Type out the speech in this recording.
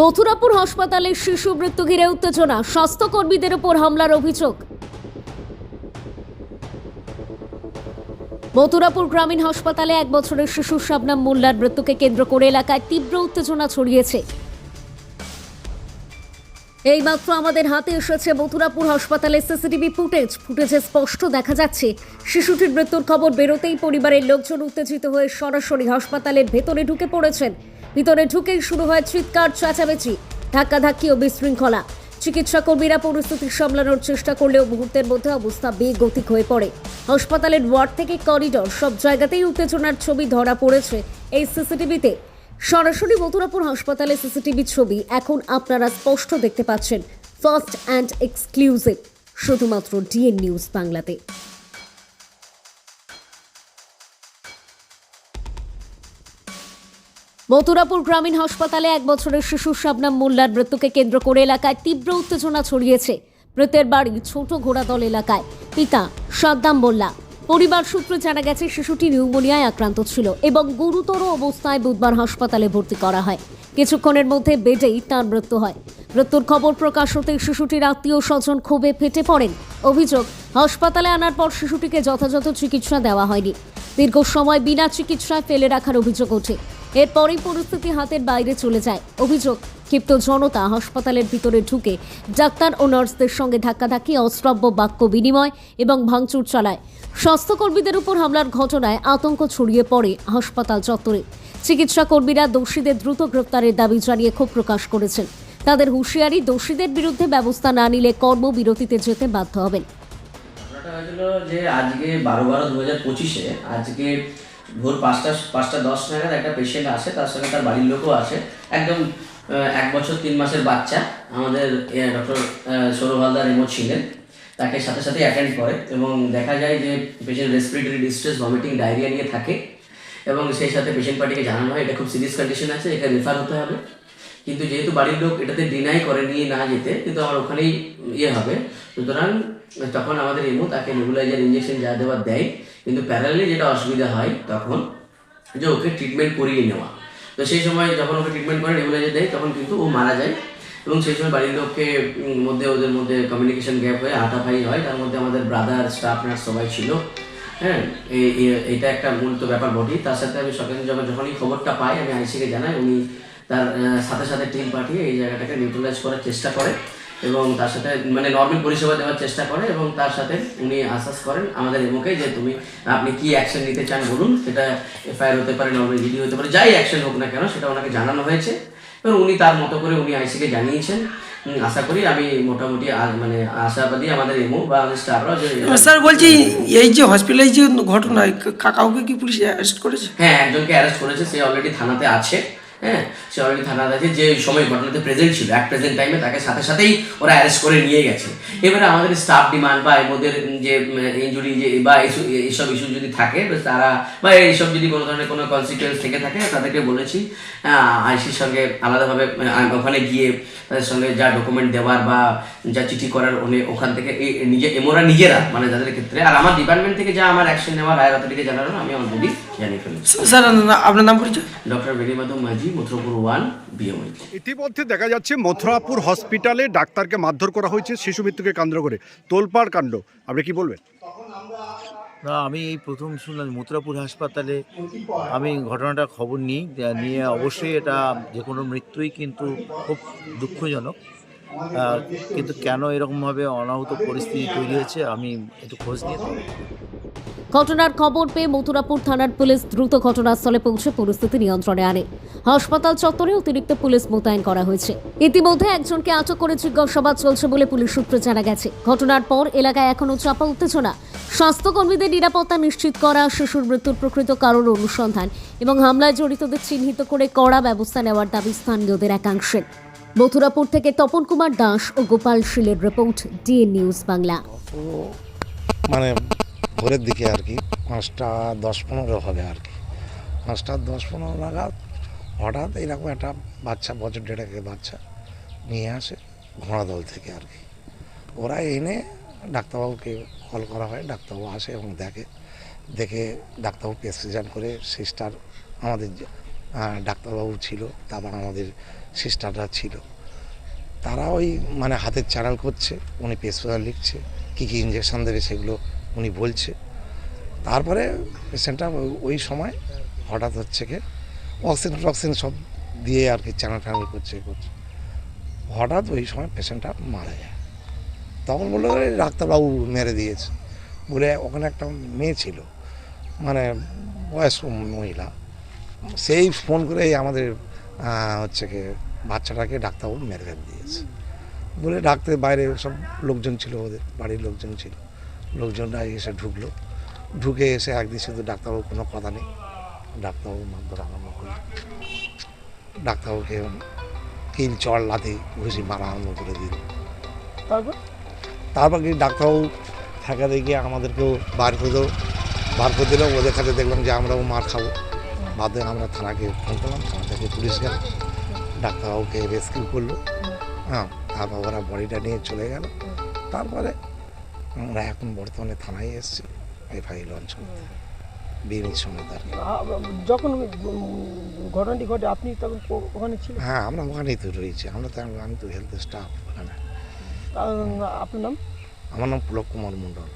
মথুরাপুর হাসপাতালে শিশু মৃত্যু ঘিরে উত্তেজনা। স্বাস্থ্যকর্মীদের উপর হামলার অভিযোগ। মথুরাপুর গ্রামীণ হাসপাতালে এক বছরের শিশু শাবনাম মোল্লার মৃত্যুকে কেন্দ্র করে এলাকায় তীব্র উত্তেজনা ছড়িয়েছে। এইমাত্র আমাদের হাতে এসেছে মথুরাপুর হাসপাতালের সিসিটিভি ফুটেজ। ফুটেজে স্পষ্ট দেখা যাচ্ছে, শিশুটির মৃত্যুর খবর বেরোতেই পরিবারের লোকজন উত্তেজিত হয়ে সরাসরি হাসপাতালের ভেতরে ঢুকে পড়েছেন। ভিতরে ঢুকেই শুরু হয় চিৎকার, চেঁচামেচি, ধাক্কাধাক্কি ও বিশৃঙ্খলা। চিকিৎসা কর্মীরা পরিস্থিতি সামলানোর চেষ্টা করলেও মুহূর্তের মধ্যে অবস্থা বেগতিক হয়ে পড়ে। হাসপাতালের ওয়ার্ড থেকে করিডর, সব জায়গাতেই উত্তেজনার ছবি ধরা পড়েছে এই সিসিটিভিতে। সরাসরি মথুরাপুর হাসপাতালে সিসিটিভি ছবি এখন আপনারা স্পষ্ট দেখতে পাচ্ছেন। ফার্স্ট অ্যান্ড এক্সক্লুসিভ শুধুমাত্র ডিএন নিউজ বাংলাতে। মথুরাপুর গ্রামীণ হাসপাতালে এক বছরের শিশু শাবনাম মোল্লার মৃত্যুকে কেন্দ্র করে এলাকায় তীব্র উত্তেজনা ছড়িয়েছে। মৃতের বাড়ি ছোট ঘোড়াদল এলাকায়। পিতা সাদ্দাম মোল্লা। পরিবার সূত্রে জানা গেছে, শিশুটি নিউমোনিয়ায় আক্রান্ত ছিল এবং গুরুতর অবস্থায় বুধবার হাসপাতালে ভর্তি করা হয়। কিছুক্ষণের মধ্যে বেডেই তার মৃত্যু হয়। মৃত্যুর খবর প্রকাশ হতেই শিশুটির আত্মীয় স্বজন ক্ষোভে ফেটে পড়েন। অভিযোগ, হাসপাতালে আনার পর শিশুটিকে যথাযথ চিকিৎসা দেওয়া হয়নি। দীর্ঘ সময় বিনা চিকিৎসায় ফেলে রাখার অভিযোগ ওঠে। এরপরই পরিস্থিতি হাতের বাইরে চলে যায়। অভিযোগ, ক্ষিপ্ত জনতা হাসপাতালের ভিতরে ঢুকে ডাক্তার ও নার্সদের সঙ্গে ধাক্কাধাক্কি, অশ্রাব্য বাক্য বিনিময় এবং ভাঙচুর চালায়। স্বাস্থ্যকর্মীদের উপর হামলার ঘটনায় আতঙ্ক ছড়িয়ে পড়ে হাসপাতাল চত্বরে। চিকিৎসা কর্মীরা দোষীদের দ্রুত গ্রেপ্তারের দাবি জানিয়ে ক্ষোভ প্রকাশ করেছেন। তাদের হুঁশিয়ারি, দোষীদের বিরুদ্ধে ব্যবস্থা না নিলে কর্মবিরতিতে যেতে বাধ্য হবেন। যে আজকে বারো বারো দু হাজার পঁচিশে, আজকে ভোর পাঁচটা পাঁচটা দশ নাগাদ একটা পেশেন্ট আসে, তার সঙ্গে তার বাড়ির লোকও আসে। একদম এক বছর, তিন মাসের বাচ্চা। আমাদের ডক্টর সৌরভ হালদার এমও ছিলেন। তাকে সাথে সাথে অ্যাটেন্ড করে এবং দেখা যায় যে patient respiratory distress vomiting diarrhoea নিয়ে থাকে এবং সেই সাথে পেশেন্ট পার্টিকে জানানো হয়। এটা খুব সিরিয়াস কন্ডিশন আছে এখানে রেফার হতে হবে। কিন্তু যেহেতু বাড়ির লোক এটাতে ডিনাই করে নিয়ে না যেতে, কিন্তু আমার ওখানেই ইয়ে হবে। সুতরাং তখন আমাদের এমো তাকে নেবুলাইজার ইঞ্জেকশন যা দেওয়ার দেয়। কিন্তু প্যারালি যেটা অসুবিধা হয় তখন যে ওকে ট্রিটমেন্ট করিয়ে নেওয়া। তো সেই সময় যখন ওকে ট্রিটমেন্ট করে নেবুলাইজার দেয়, তখন কিন্তু ও মারা যায় এবং সেই সময় বাড়ির লোককে মধ্যে ওদের মধ্যে কমিউনিকেশন গ্যাপ হয়ে আটাফাই হয়। তার মধ্যে আমাদের ব্রাদার স্টাফ নার্স সবাই ছিল। হ্যাঁ এটা একটা মূল তো ব্যাপার বটেই। তার সাথে আমি সকালে যখন, যখনই খবরটা পাই, আমি আইসিকে জানাই, উনি তার সাথে সাথে টিম পাঠিয়ে এই জায়গাটাকে নিউট্রালাইজ করার চেষ্টা করে। এবং তার সাথে মানে নর্মাল পরিষেবা দেওয়ার চেষ্টা করে এবং তার সাথে উনি আশ্বাস করেন আমাদের এমোকে যে তুমি আপনি কি অ্যাকশন নিতে চান বলুন সেটা এফআইআর হতে পারে নর্মাল ভিডিও হতে পারে যাই অ্যাকশন হোক না কেন সেটা ওনাকে জানানো হয়েছে। এবং উনি তার মতো করে উনি আইসিকে জানিয়েছেন। আশা করি আমি মোটামুটি মানে আশাবাদী আমাদের এমো বা আমাদের স্টাফরা যে স্যার বলছি এই যে হসপিটালে যে ঘটনা কাউকে কি পুলিশ অ্যারেস্ট করেছে? হ্যাঁ একজনকে অ্যারেস্ট করেছে সে অলরেডি থানাতে আছে। হ্যাঁ সে অলরেডি আছে, যে সময় ঘটনাতে প্রেজেন্ট ছিল এক প্রেজেন্ট টাইমে তাকে সাথে সাথেই ওরা অ্যারেস্ট করে নিয়ে গেছে। এবারে আমাদের স্টাফ ডিমান্ড বা এদের যে ইনজুরি যে, বা এইসব ইস্যু যদি থাকে তারা, বা এইসব যদি কোনো ধরনের কোনো কনসিকুয়েন্স থেকে থাকে তাদেরকে বলেছি আইসির সঙ্গে আলাদাভাবে ওখানে গিয়ে তাদের সঙ্গে যা ডকুমেন্ট দেওয়ার বা যা চিঠি করার উনি ওখান থেকে নিজে এমোরা নিজেরা মানে যাদের ক্ষেত্রে, আর আমার ডিপার্টমেন্ট থেকে যা আমার অ্যাকশন নেওয়ার রায় অথরিটিকে জানানো, আমি অলরেডি জানিয়ে ফেলেছি স্যার আপনার নাম পরিচয়? ডক্টর বেনিমাধব মাঝি মথুরপুর ওয়ান বিএমআই ইতিমধ্যে দেখা যাচ্ছে মথুরাপুর হসপিটালে ডাক্তারকে মারধর করা হয়েছে শিশু মৃত্যুকে কেন্দ্র করে। তোলপাড় কাণ্ড আপনি কি বলবেন? না আমি এই প্রথম শুনলাম মথুরাপুর হাসপাতালে আমি ঘটনাটা খবর নিই। নিয়ে অবশ্যই এটা যে কোনো মৃত্যুই কিন্তু খুব দুঃখজনক। কিন্তু কেন এরকমভাবে অনাহত পরিস্থিতি তৈরি হয়েছে আমি একটু খোঁজ নিয়ে। ঘটনার খবর পেয়ে মথুরাপুর থানার পুলিশ দ্রুত ঘটনাস্থলে পৌঁছে পরিস্থিতি নিয়ন্ত্রণে আনে। হাসপাতাল চত্বরে অতিরিক্ত পুলিশ মোতায়েন করা হয়েছে। ইতিমধ্যে একজনকে আটক করে জিজ্ঞাসাবাদ চলছে বলে পুলিশ সূত্রে জানা গেছে। ঘটনার পর এলাকায় এখনও চাপা উত্তেজনা। স্বাস্থ্যকর্মীদের নিরাপত্তা নিশ্চিত করা, শিশুর মৃত্যুর প্রকৃত কারণ অনুসন্ধান এবং হামলায় জড়িতদের চিহ্নিত করে কড়া ব্যবস্থা নেওয়ার দাবি স্থানীয়দের একাংশের। মথুরাপুর থেকে তপন কুমার দাস ও গোপাল শীলের রিপোর্ট, ডিএন নিউজ বাংলা। মানে ভোরের দিকে আর কি, পাঁচটা দশ পনেরো হবে আর কি। পাঁচটা দশ পনেরো নাগাদ হঠাৎ এরকম একটা বাচ্চা, বছর দেড়েকের বাচ্চা নিয়ে আসে ঘোড়াদল থেকে আর কি। ওরা এনে ডাক্তারবাবুকে কল করা হয়, ডাক্তারবাবু আসে এবং দেখে দেখে ডাক্তারবাবু প্রেসক্রিপশন করে সিস্টার আমাদের ডাক্তারবাবু ছিল, তারপর আমাদের সিস্টাররা ছিল। তারা ওই মানে হাতের চ্যানেল করছে, উনি প্রেসক্রিপশন লিখছে, কী কী ইঞ্জেকশন দেবে সেগুলো উনি বলছে। তারপরে পেশেন্টটা ওই সময় হঠাৎ হচ্ছে কি অক্সিজেন টক্সিজেন সব দিয়ে আর কি চ্যানেল ফ্যানেল করছে করছে। হঠাৎ ওই সময় পেশেন্টটা মারা যায়। তখন বলল ডাক্তারবাবু মেরে দিয়েছে। বলে ওখানে একটা মেয়ে ছিল মানে বয়স্ক মহিলা। সেই ফোন করে আমাদের হচ্ছে কি বাচ্চাটাকে ডাক্তারবাবু মেরে দিয়েছে। বলে ডাক্তার বাইরে সব লোকজন ছিল, ওদের বাড়ির লোকজন ছিল। লোকজনরা এসে ঢুকলো। ঢুকে এসে একদিন শুধু ডাক্তারবাবু কোনো কথা নেই। ডাক্তারবাবু মারধর আরম্ভ করল। ডাক্তারবাবুকে কিল চড় লাথি ঘুষি মারা আরম্ভ করে দিল। তারপর? তারপর কি ডাক্তারবাবু থাকা দেখে আমাদেরকেও বার করে বার করে দিল ওদের কাছে দেখলাম যে আমরাও মার খাব। বাদে আমরা থানাকে ফোন করলাম থানা থেকে পুলিশ গেল। ডাক্তারবাবুকে রেস্কিউ করল। হ্যাঁ তারপর ওরা বডিটা নিয়ে চলে গেল। তারপরে আমরা এখন বর্তমানে থানায় এসেছি এফআই লঞ্চ করতে। আর কি যখন ঘটনাটি ঘটে আপনি তখন ওখানে ছিলেন? হ্যাঁ আমরা ওখানেই তো রয়েছি। আমরা তো আমি তো হেলথ স্টাফ ওখানে। আপনার নাম? আমার নাম পুলক কুমার মণ্ডল।